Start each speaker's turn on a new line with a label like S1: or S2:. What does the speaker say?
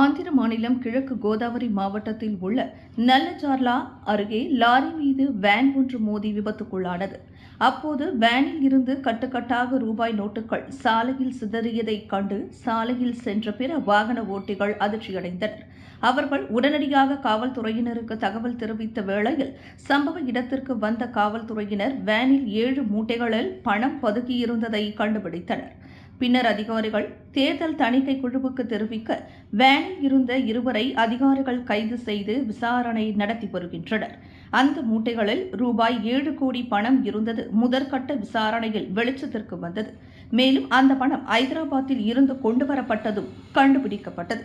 S1: ஆந்திர மாநிலம் கிழக்கு கோதாவரி மாவட்டத்தில் உள்ள நல்லஜார்லா அருகே லாரி மீது வேன் ஒன்று மோதி விபத்துக்குள்ளானது. அப்போது வேனில் இருந்து கட்டுக்கட்டாக ரூபாய் நோட்டுகள் சாலையில் சிதறியதைக் கண்டு சாலையில் சென்ற பிற வாகன ஓட்டிகள் அதிர்ச்சியடைந்தனர். அவர்கள் உடனடியாக காவல்துறையினருக்கு தகவல் தெரிவித்த வேளையில் சம்பவ இடத்திற்கு வந்த காவல்துறையினர் வேனில் ஏழு மூட்டைகளில் பணம் பதுக்கியிருந்ததை கண்டுபிடித்தனர். பின்னர் அதிகாரிகள் தேர்தல் தணிக்கை குழுவுக்கு தெரிவிக்க வேனில் இருந்த இருவரை அதிகாரிகள் கைது செய்து விசாரணை நடத்தி வருகின்றனர். அந்த மூட்டைகளில் ரூபாய் ஏழு கோடி பணம் இருந்தது. முதற்கட்ட விசாரணையில் வெளிச்சத்திற்கு வந்தது. மேலும் அந்த பணம் ஐதராபாத்தில் இருந்து கொண்டுவரப்பட்டதும் கண்டுபிடிக்கப்பட்டது.